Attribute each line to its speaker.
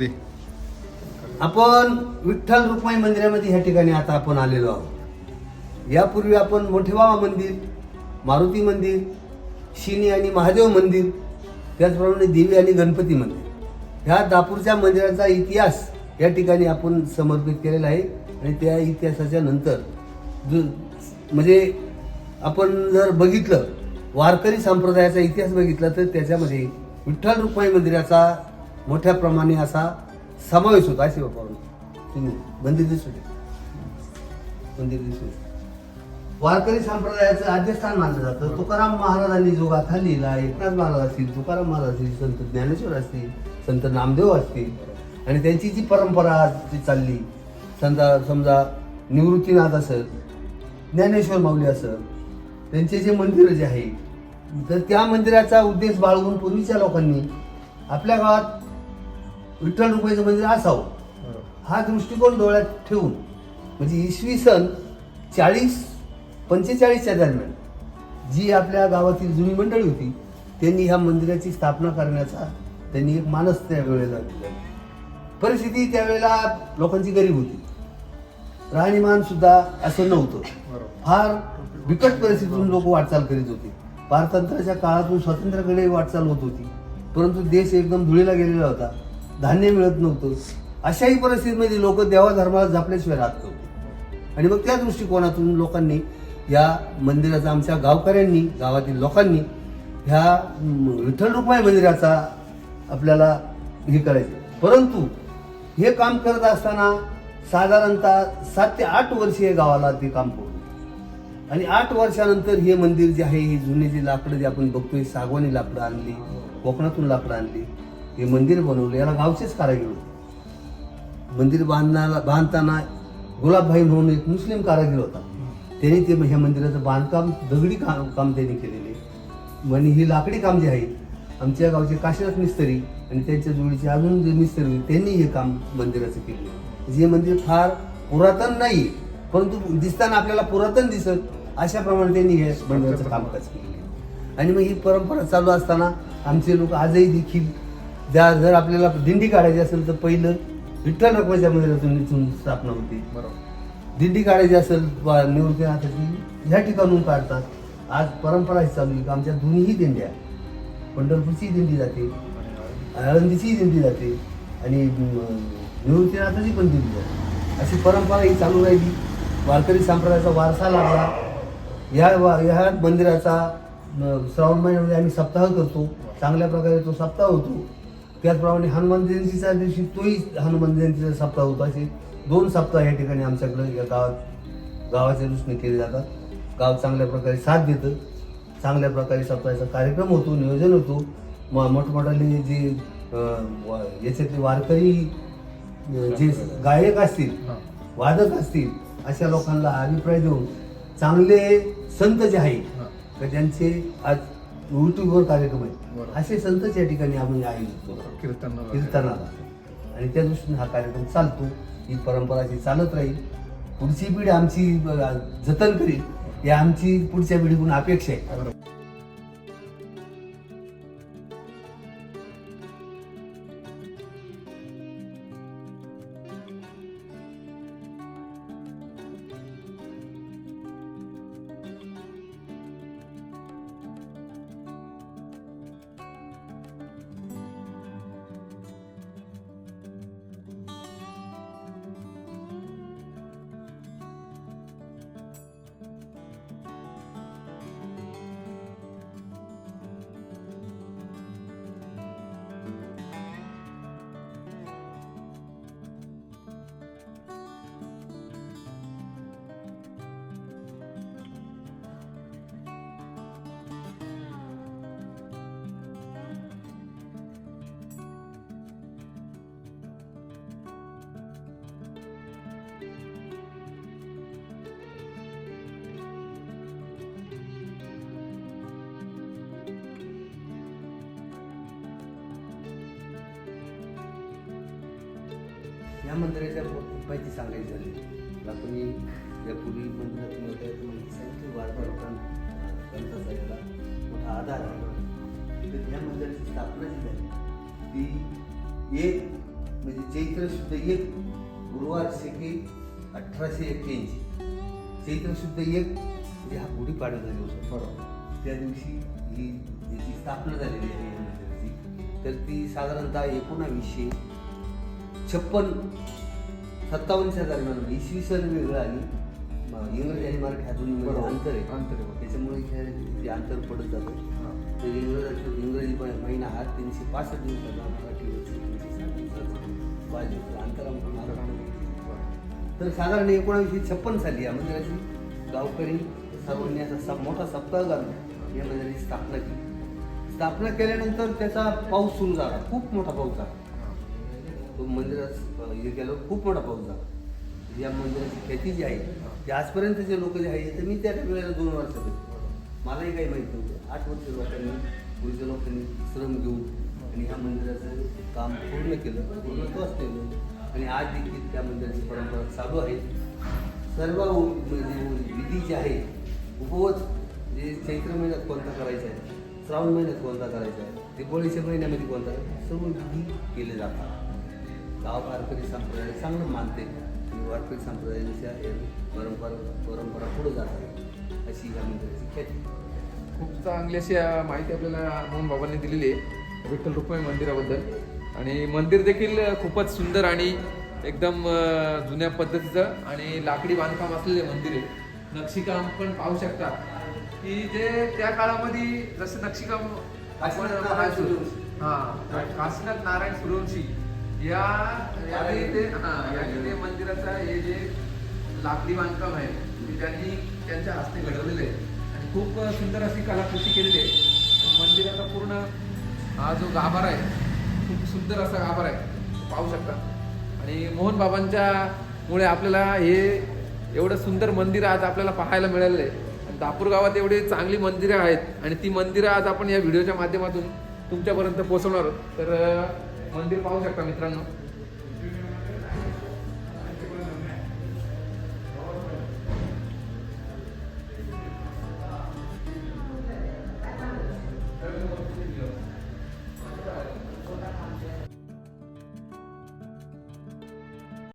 Speaker 1: ते
Speaker 2: आपण विठ्ठल रुक्माई मंदिरामध्ये ह्या ठिकाणी आता आपण आलेलो आहोत. यापूर्वी आपण मोठेबाबा मंदिर मारुती मंदिर शिनी आणि महादेव मंदिर त्याचप्रमाणे देवी आणि गणपती मंदिर. ह्या दापूरच्या मंदिराचा इतिहास या ठिकाणी आपण समर्पित केलेला आहे आणि त्या इतिहासाच्या नंतर जो म्हणजे आपण जर बघितलं वारकरी संप्रदायाचा इतिहास बघितला तर त्याच्यामध्ये विठ्ठल रुक्माई मंदिराचा मोठ्या प्रमाणे असा समावेश होता असे वापरून तुम्ही मंदिर दिसू दे मंदिर दिसू वारकरी संप्रदायाचं आद्यस्थान मानलं जातं. तुकाराम महाराजांनी जो गाथा लिहिला एकनाथ महाराज असतील तुकाराम महाराज असतील संत ज्ञानेश्वर असतील संत नामदेव असतील आणि त्यांची जी परंपरा जी चालली समजा समजा निवृत्तीनाथ असेल ज्ञानेश्वर माऊली असेल त्यांचे जे मंदिर जे आहे तर त्या मंदिराचा उद्देश बाळगून पूर्वीच्या लोकांनी आपल्या गावात विठ्ठल रुपयाचं मंदिर असावं. हा दृष्टिकोन डोळ्यात ठेवून म्हणजे इसवी सन चाळीस पंचेचाळीसच्या दरम्यान जी आपल्या गावातील जुनी मंडळी होती त्यांनी ह्या मंदिराची स्थापना करण्याचा त्यांनी एक मानस त्या वेळेला दिला. परिस्थिती त्यावेळेला लोकांची गरीब होती. राहणीमान सुद्धा असं नव्हतं. फार बिकट परिस्थितीतून लोक वाटचाल करीत होते. पारतंत्र्याच्या काळातून स्वातंत्र्याकडे वाटचाल होत होती. परंतु देश एकदम धुळीला गेलेला होता. धान्य मिळत नव्हतं. अशाही परिस्थितीमध्ये लोक देवा धर्माला जपल्याशिवाय राहत नव्हते. आणि मग त्या दृष्टिकोनातून लोकांनी या मंदिराचा आमच्या गावकऱ्यांनी गावातील लोकांनी ह्या म, विठ्ठल रुक्माई मंदिराचा आपल्याला हे करायचं. परंतु हे काम करत असताना साधारणतः सात ते आठ वर्ष हे गावाला ते काम पडलं. आणि आठ वर्षानंतर हे मंदिर जे आहे हे जुने जे लाकडं जे आपण बघतोय सागवानी लाकडं आणली कोकणातून लाकडं आणली हे मंदिर बनवलं याला गावचेच कारागीर होते. मंदिर बांधण्याला बांधताना गुलाबभाई म्हणून एक मुस्लिम कारागीर होता. त्यांनी ते ह्या मंदिराचं बांधकाम दगडी काम काम त्यांनी केलेले. आणि ही लाकडी काम जे आहे आमच्या गावचे काशीनाथ मिस्त्री आणि त्यांच्या जोडीचे अजून जे मिस्त्री होते त्यांनी हे काम मंदिराचं केले जे मंदिर फार पुरातन नाही परंतु दिसताना आपल्याला पुरातन दिसत अशा प्रमाणे त्यांनी हे मंदिराचं कामकाज केले आणि मग ही परंपरा चालू असताना आमचे लोक आजही देखील ज्या जर आपल्याला दिंडी काढायची असेल तर पहिलं विठ्ठल रखमाच्या मंदिरातून इथून स्थापना होती. दिंडी काढायची असेल निवृत्तीनाथाची ह्या ठिकाणून काढतात. आज परंपरा ही चालू आहे की आमच्या दोन्हीही दिंड्या पंढरपूरची दिंडी जाते आळंदीची दिंडी जाते आणि निवृत्तीनाथाची पण दिंडी जाते. अशी परंपरा ही चालू राहिली. वारकरी संप्रदायाचा वारसा लागला. या वा- ह्या मंदिराचा श्रावण महिन्यामध्ये आम्ही सप्ताह करतो. चांगल्या प्रकारे तो सप्ताह होतो. त्याचप्रमाणे हनुमान जयंतीच्या दिवशी तोही हनुमान जयंतीचा सप्ताह होतो. असे दोन सप्ताह या ठिकाणी आमच्याकडे या गावात गावाच्या दृष्टीने केले जातात. गाव चांगल्या प्रकारे साथ देतं. चांगल्या प्रकारे सप्ताहाचा कार्यक्रम होतो नियोजन होतो. म मोठमोठाले जे याच्यातले वारकरी जे गायक असतील वादक असतील अशा लोकांना अभिप्राय देऊन चांगले संत जे आहेत तर त्यांचे आज युट्यूबवर कार्यक्रम आहेत. असे संतच या ठिकाणी आम्ही आयोजित करतो.
Speaker 1: कीर्तन
Speaker 2: कीर्तनाला आणि त्या दृष्टीने हा कार्यक्रम चालतो. ही परंपरा अशी चालत राहील पुढची पिढी आमची जतन करील ही आमची पुढच्या पिढीकडून अपेक्षा आहे. ह्या मंदिराच्या माहिती सांगायची झाली आपण यापूर्वी मंदिरात माहिती सांगितली वारकरी लोकांना याला मोठा आधार आहे तर या मंदिराची स्थापना जी झाली ती एक म्हणजे चैत्र शुद्ध एक गुरुवार शेके अठराशे एक्क्याऐंशी चैत्र शुद्ध एक म्हणजे हा गुढीपाडव्याचा दिवस होता.
Speaker 1: बरोबर
Speaker 2: त्या दिवशी ही याची स्थापना झालेली आहे या मंदिराची तर ती साधारणतः एकोणावीसशे छप्पन सत्तावन्नच्या दरम्यान. इसवी सन वेगळं आणि इंग्रजी आणि मराठी
Speaker 1: बरोबर.
Speaker 2: अंतर आहे
Speaker 1: अंतर आहे.
Speaker 2: त्याच्यामुळे हे- ते अंतर पडत जातं. तर इंग्रजाचा इंग्रजी महिना हा तीनशे पासष्ट दिवसाचा मराठी दिवसाचा अंतरामध्ये तर साधारण एकोणावीसशे छप्पन साली या मंदिराची गावकरी सर्वांनी असा मोठा सप्ताह घालून या मंदिराची स्थापना केली स्थापना केल्यानंतर त्याचा पाऊस सुरू झाला खूप मोठा पाऊस झाला तो मंदिरात हे केलं खूप मोठा पाऊस झाला. या मंदिराची ख्याती जी आहे ती आजपर्यंतचे लोक जे आहे तर मी त्या वेळेला दोन वर्ष होते मलाही काही माहीत नव्हतं. आठ वर्ष लोकांनी गुरुच्या लोकांनी श्रम घेऊन आणि ह्या मंदिराचं काम पूर्ण केलं पूर्णत्वास केलं. आणि आज देखील त्या मंदिराची परंपरा चालू आहे. सर्व म्हणजे विधी जे आहे उपवच जे चैत्र महिन्यात कोणता करायचा आहे श्रावण महिन्यात कोणता करायचा आहे दिवाळीच्या महिन्यामध्ये कोणता सर्व विधी केले जातात. गाव वारकरी संप्रदाय चांगलं मानते. आणि वारकरी संप्रदायाच्या या परंपरा परंपरा पुढे जातात अशी ह्या मंदिराची ख्याती.
Speaker 1: खूप चांगली अशी माहिती आपल्याला मोहन बाबांनी दिलेली आहे विठ्ठल रुक्मिणी मंदिराबद्दल. आणि मंदिर देखील खूपच सुंदर आणि एकदम जुन्या पद्धतीचं आणि लाकडी बांधकाम असलेले मंदिर आहे. नक्षीकाम पण पाहू शकता. की जे त्या काळामध्ये जसं नक्षीकाम आपण. हा काशीनाथ नारायण सूर्यवंशी. या याने ते हा याने ते मंदिराचा हे जे लाकडी बांधकाम आहे ते त्यांनी त्यांच्या हस्ते घडवलेलं आहे. आणि खूप सुंदर अशी कलाकृती केलेली आहे. मंदिराचा पूर्ण हा जो गाभार आहे खूप सुंदर असा गाभार आहे. पाहू शकता. आणि मोहन बाबांच्या मुळे आपल्याला हे एवढं सुंदर मंदिर आज आपल्याला पाहायला मिळालेलं आहे. आणि दापूर गावात एवढी चांगली मंदिरं आहेत. आणि ती मंदिरं आज आपण या व्हिडिओच्या माध्यमातून तुमच्यापर्यंत पोहोचवणार आहोत. तर मंदिर पाहू शकता मित्रांनो